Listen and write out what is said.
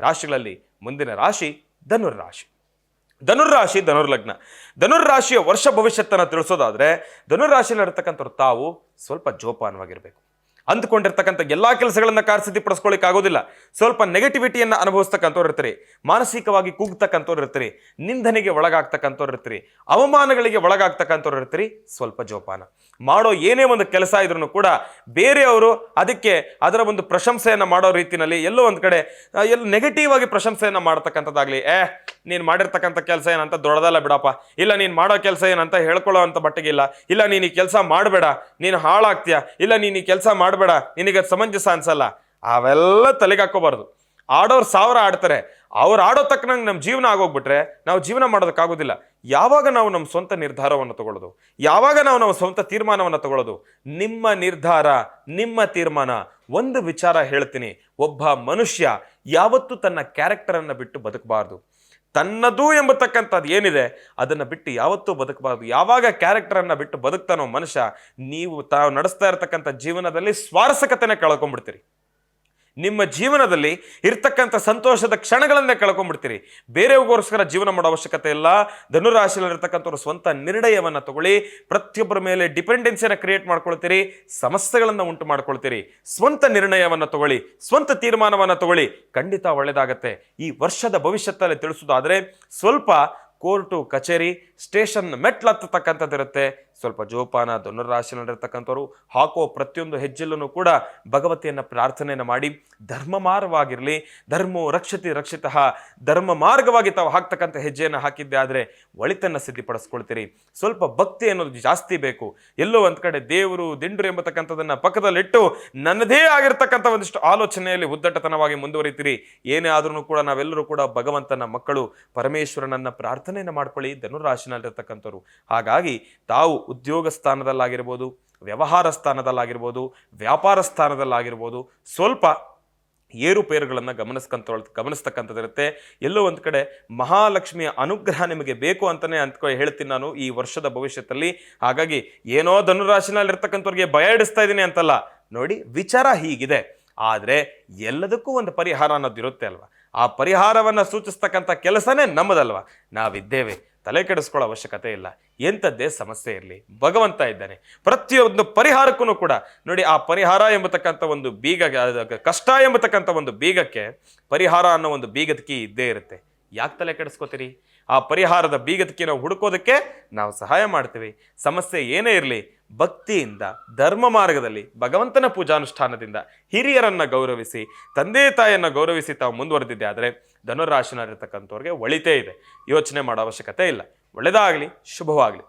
ರಾಶಿಗಳಲ್ಲಿ ಮುಂದಿನ ರಾಶಿ ಧನುರ್ರಾಶಿ ಧನುರ್ರಾಶಿ ಧನುರ್ಲಗ್ನ ಧನುರ್ರಾಶಿಯ ವರ್ಷ ಭವಿಷ್ಯತ್ತನ್ನು ತಿಳಿಸೋದಾದ್ರೆ ಧನುರ್ರಾಶಿಯಲ್ಲಿರ್ತಕ್ಕಂಥವ್ರು ತಾವು ಸ್ವಲ್ಪ ಜೋಪಾನವಾಗಿರಬೇಕು. ಅಂದುಕೊಂಡಿರ್ತಕ್ಕಂಥ ಎಲ್ಲ ಕೆಲಸಗಳನ್ನು ಕಾರ್ಯಸಿದ್ಧಿಪಡಿಸ್ಕೊಳ್ಳಿಕ್ಕೆ ಆಗೋದಿಲ್ಲ. ಸ್ವಲ್ಪ ನೆಗೆಟಿವಿಟಿಯನ್ನು ಅನುಭವಿಸ್ತಕ್ಕಂಥವ್ರು ಇರ್ತೀರಿ. ಮಾನಸಿಕವಾಗಿ ಕೂಗ್ತಕ್ಕಂಥವ್ರು ಇರ್ತೀರಿ. ನಿಂದನೆಗೆ ಒಳಗಾಗ್ತಕ್ಕಂಥವ್ರು ಇರ್ತೀರಿ. ಅವಮಾನಗಳಿಗೆ ಒಳಗಾಗ್ತಕ್ಕಂಥವ್ರು ಇರ್ತೀರಿ. ಸ್ವಲ್ಪ ಜೋಪಾನ. ಮಾಡೋ ಏನೇ ಒಂದು ಕೆಲಸ ಇದ್ರೂ ಕೂಡ ಬೇರೆಯವರು ಅದಕ್ಕೆ ಅದರ ಒಂದು ಪ್ರಶಂಸೆಯನ್ನು ಮಾಡೋ ರೀತಿಯಲ್ಲಿ ಎಲ್ಲೋ ಒಂದು ಕಡೆ ಎಲ್ಲ ನೆಗೆಟಿವ್ ಆಗಿ ಪ್ರಶಂಸೆಯನ್ನು ಮಾಡ್ತಕ್ಕಂಥದ್ದಾಗ್ಲಿ, ಏ, ನೀನು ಮಾಡಿರ್ತಕ್ಕಂಥ ಕೆಲಸ ಏನಂತ ದೊಡ್ಡದಲ್ಲ ಬಿಡಪ್ಪ. ಇಲ್ಲ, ನೀನು ಮಾಡೋ ಕೆಲಸ ಏನಂತ ಹೇಳ್ಕೊಳ್ಳೋ ಅಂತ ಇಲ್ಲ. ಇಲ್ಲ, ನೀನು ಈ ಕೆಲಸ ಮಾಡಬೇಡ. ನೀನು ಹಾಳಾಗ್ತೀಯ. ಇಲ್ಲ, ನೀನು ಈ ಕೆಲಸ ಮಾಡಬೇಡ. ನಿನಗೆ ಸಮಂಜಸ ಅನ್ಸಲ್ಲ. ಅವೆಲ್ಲ ತಲೆಗೆ ಹಾಕೋಬಾರ್ದು ಆಡೋರು ಸಾವಿರ ಆಡ್ತಾರೆ. ಅವ್ರು ಆಡೋ ತಕ್ಕನಂಗೆ ನಮ್ಮ ಜೀವನ ಆಗೋಗ್ಬಿಟ್ರೆ ನಾವು ಜೀವನ ಮಾಡೋದಕ್ಕಾಗೋದಿಲ್ಲ. ಯಾವಾಗ ನಾವು ನಮ್ಮ ಸ್ವಂತ ನಿರ್ಧಾರವನ್ನು ತಗೊಳ್ಳೋದು ಯಾವಾಗ ನಾವು ನಮ್ಮ ಸ್ವಂತ ತೀರ್ಮಾನವನ್ನು ತಗೊಳ್ಳೋದು ನಿಮ್ಮ ನಿರ್ಧಾರ, ನಿಮ್ಮ ತೀರ್ಮಾನ. ಒಂದು ವಿಚಾರ ಹೇಳ್ತೀನಿ. ಒಬ್ಬ ಮನುಷ್ಯ ಯಾವತ್ತೂ ತನ್ನ ಕ್ಯಾರೆಕ್ಟರನ್ನು ಬಿಟ್ಟು ಬದುಕಬಾರ್ದು. ತನ್ನದು ಎಂಬತಕ್ಕಂಥದ್ದು ಏನಿದೆ, ಅದನ್ನು ಬಿಟ್ಟು ಯಾವತ್ತೂ ಬದುಕಬಾರ್ದು. ಯಾವಾಗ ಕ್ಯಾರೆಕ್ಟರನ್ನು ಬಿಟ್ಟು ಬದುಕ್ತಾನೋ ಮನುಷ್ಯ, ನೀವು ತಾವು ನಡೆಸ್ತಾ ಇರತಕ್ಕಂಥ ಜೀವನದಲ್ಲಿ ಸ್ವಾರಸಕತೆನೇ ಕಳ್ಕೊಂಡ್ಬಿಡ್ತೀರಿ. ನಿಮ್ಮ ಜೀವನದಲ್ಲಿ ಇರ್ತಕ್ಕಂಥ ಸಂತೋಷದ ಕ್ಷಣಗಳನ್ನೇ ಕಳ್ಕೊಂಡ್ಬಿಡ್ತೀರಿ ಬೇರೆಯವ್ರಿಗೋಸ್ಕರ ಜೀವನ ಮಾಡೋ ಅವಶ್ಯಕತೆ ಇಲ್ಲ. ಧನುರಾಶಿಯಲ್ಲಿರ್ತಕ್ಕಂಥವ್ರ ಸ್ವಂತ ನಿರ್ಣಯವನ್ನು ತಗೊಳ್ಳಿ. ಪ್ರತಿಯೊಬ್ಬರ ಮೇಲೆ ಡಿಪೆಂಡೆನ್ಸಿಯನ್ನು ಕ್ರಿಯೇಟ್ ಮಾಡ್ಕೊಳ್ತೀರಿ. ಸಮಸ್ಯೆಗಳನ್ನು ಉಂಟು ಮಾಡ್ಕೊಳ್ತೀರಿ. ಸ್ವಂತ ನಿರ್ಣಯವನ್ನು ತಗೊಳ್ಳಿ. ಸ್ವಂತ ತೀರ್ಮಾನವನ್ನು ತಗೊಳ್ಳಿ. ಖಂಡಿತ ಒಳ್ಳೆಯದಾಗತ್ತೆ ಈ ವರ್ಷದ ಭವಿಷ್ಯತ್ತಲ್ಲಿ ತಿಳಿಸೋದಾದರೆ ಸ್ವಲ್ಪ ಕೋರ್ಟು, ಕಚೇರಿ ಸ್ಟೇಷನ್ ಮೆಟ್ಲತ್ತಕ್ಕಂಥದ್ದಿರುತ್ತೆ ಸ್ವಲ್ಪ ಜೋಪಾನ ಧನುರಾಶಿನಲ್ಲಿರ್ತಕ್ಕಂಥವ್ರು ಹಾಕೋ ಪ್ರತಿಯೊಂದು ಹೆಜ್ಜೆಲ್ಲೂ ಕೂಡ ಭಗವತಿಯನ್ನು ಪ್ರಾರ್ಥನೆಯನ್ನು ಮಾಡಿ ಧರ್ಮ ಮಾರ್ಗವಾಗಿರಲಿ ಧರ್ಮೋ ರಕ್ಷತಿ ರಕ್ಷಿತಃ, ಧರ್ಮ ಮಾರ್ಗವಾಗಿ ತಾವು ಹಾಕ್ತಕ್ಕಂಥ ಹೆಜ್ಜೆಯನ್ನು ಹಾಕಿದ್ದೆ ಆದರೆ ಒಳಿತನ್ನು ಸಿದ್ಧಿಪಡಿಸ್ಕೊಳ್ತೀರಿ. ಸ್ವಲ್ಪ ಭಕ್ತಿ ಅನ್ನೋದು ಜಾಸ್ತಿ ಬೇಕು. ಎಲ್ಲೋ ಒಂದು ಕಡೆ ದೇವರು, ದಿಂಡ್ರು ಎಂಬತಕ್ಕಂಥದ್ದನ್ನು ಪಕ್ಕದಲ್ಲಿಟ್ಟು ನನ್ನದೇ ಆಗಿರ್ತಕ್ಕಂಥ ಒಂದಿಷ್ಟು ಆಲೋಚನೆಯಲ್ಲಿ ಉದ್ದಟತನವಾಗಿ ಮುಂದುವರಿತೀರಿ. ಏನೇ ಆದರೂ ಕೂಡ ನಾವೆಲ್ಲರೂ ಕೂಡ ಭಗವಂತನ ಮಕ್ಕಳು, ಪರಮೇಶ್ವರನನ್ನ ಪ್ರಾರ್ಥನೆಯನ್ನು ಮಾಡ್ಕೊಳ್ಳಿ ಧನುರಾಶಿನಲ್ಲಿರ್ತಕ್ಕಂಥವ್ರು ಹಾಗಾಗಿ ತಾವು ಉದ್ಯೋಗ ಸ್ಥಾನದಲ್ಲಾಗಿರ್ಬೋದು, ವ್ಯವಹಾರ ಸ್ಥಾನದಲ್ಲಾಗಿರ್ಬೋದು, ವ್ಯಾಪಾರ ಸ್ಥಾನದಲ್ಲಾಗಿರ್ಬೋದು, ಸ್ವಲ್ಪ ಏರುಪೇರುಗಳನ್ನು ಗಮನಿಸ್ಕೊಂತ, ಗಮನಿಸ್ತಕ್ಕಂಥದ್ದಿರುತ್ತೆ. ಎಲ್ಲೋ ಒಂದು ಕಡೆ ಮಹಾಲಕ್ಷ್ಮಿಯ ಅನುಗ್ರಹ ನಿಮಗೆ ಬೇಕು ಅಂತಲೇ ಅಂತ ಹೇಳ್ತೀನಿ ನಾನು ಈ ವರ್ಷದ ಭವಿಷ್ಯದಲ್ಲಿ. ಹಾಗಾಗಿ ಏನೋ ಧನುರಾಶಿನಲ್ಲಿರ್ತಕ್ಕಂಥವ್ರಿಗೆ ಭಯ ಇಡಿಸ್ತಾ ಇದ್ದೀನಿ ಅಂತಲ್ಲ. ನೋಡಿ, ವಿಚಾರ ಹೀಗಿದೆ. ಆದರೆ ಎಲ್ಲದಕ್ಕೂ ಒಂದು ಪರಿಹಾರ ಅನ್ನೋದು ಇರುತ್ತೆ ಅಲ್ವಾ? ಆ ಪರಿಹಾರವನ್ನು ಸೂಚಿಸ್ತಕ್ಕಂಥ ಕೆಲಸನೇ ನಮ್ಮದಲ್ವ? ನಾವಿದ್ದೇವೆ. ತಲೆ ಕೆಡಿಸ್ಕೊಳ್ಳೋ ಅವಶ್ಯಕತೆ ಇಲ್ಲ. ಎಂಥದ್ದೇ ಸಮಸ್ಯೆ ಇರಲಿ. ಭಗವಂತ ಇದ್ದಾನೆ. ಪ್ರತಿಯೊಂದು ಪರಿಹಾರಕ್ಕೂ ಕೂಡ, ನೋಡಿ ಆ ಪರಿಹಾರ ಎಂಬತಕ್ಕಂಥ ಒಂದು ಬೀಗ ಕಷ್ಟ ಎಂಬತಕ್ಕಂಥ ಒಂದು ಬೀಗಕ್ಕೆ ಪರಿಹಾರ ಅನ್ನೋ ಒಂದು ಬೀಗದ ಕೀ ಇದ್ದೇ ಇರುತ್ತೆ. ಯಾಕೆ ತಲೆ ಕೆಡಿಸ್ಕೋತೀರಿ? ಆ ಪರಿಹಾರದ ಬೀಗದಕ್ಕೆ ನಾವು ಹುಡುಕೋದಕ್ಕೆ ನಾವು ಸಹಾಯ ಮಾಡ್ತೀವಿ. ಸಮಸ್ಯೆ ಏನೇ ಇರಲಿ, ಭಕ್ತಿಯಿಂದ, ಧರ್ಮ ಮಾರ್ಗದಲ್ಲಿ, ಭಗವಂತನ ಪೂಜಾನುಷ್ಠಾನದಿಂದ ಹಿರಿಯರನ್ನು ಗೌರವಿಸಿ, ತಂದೆ ತಾಯಿಯನ್ನು ಗೌರವಿಸಿ ತಾವು ಮುಂದುವರೆದಿದ್ದೆ ಆದರೆ ಧನುರಾಶಿನಲ್ಲಿರ್ತಕ್ಕಂಥವ್ರಿಗೆ ಒಳಿತೇ ಇದೆ. ಯೋಚನೆ ಮಾಡೋ ಅವಶ್ಯಕತೆ ಇಲ್ಲ. ಒಳ್ಳೆಯದಾಗಲಿ ಶುಭವಾಗಲಿ.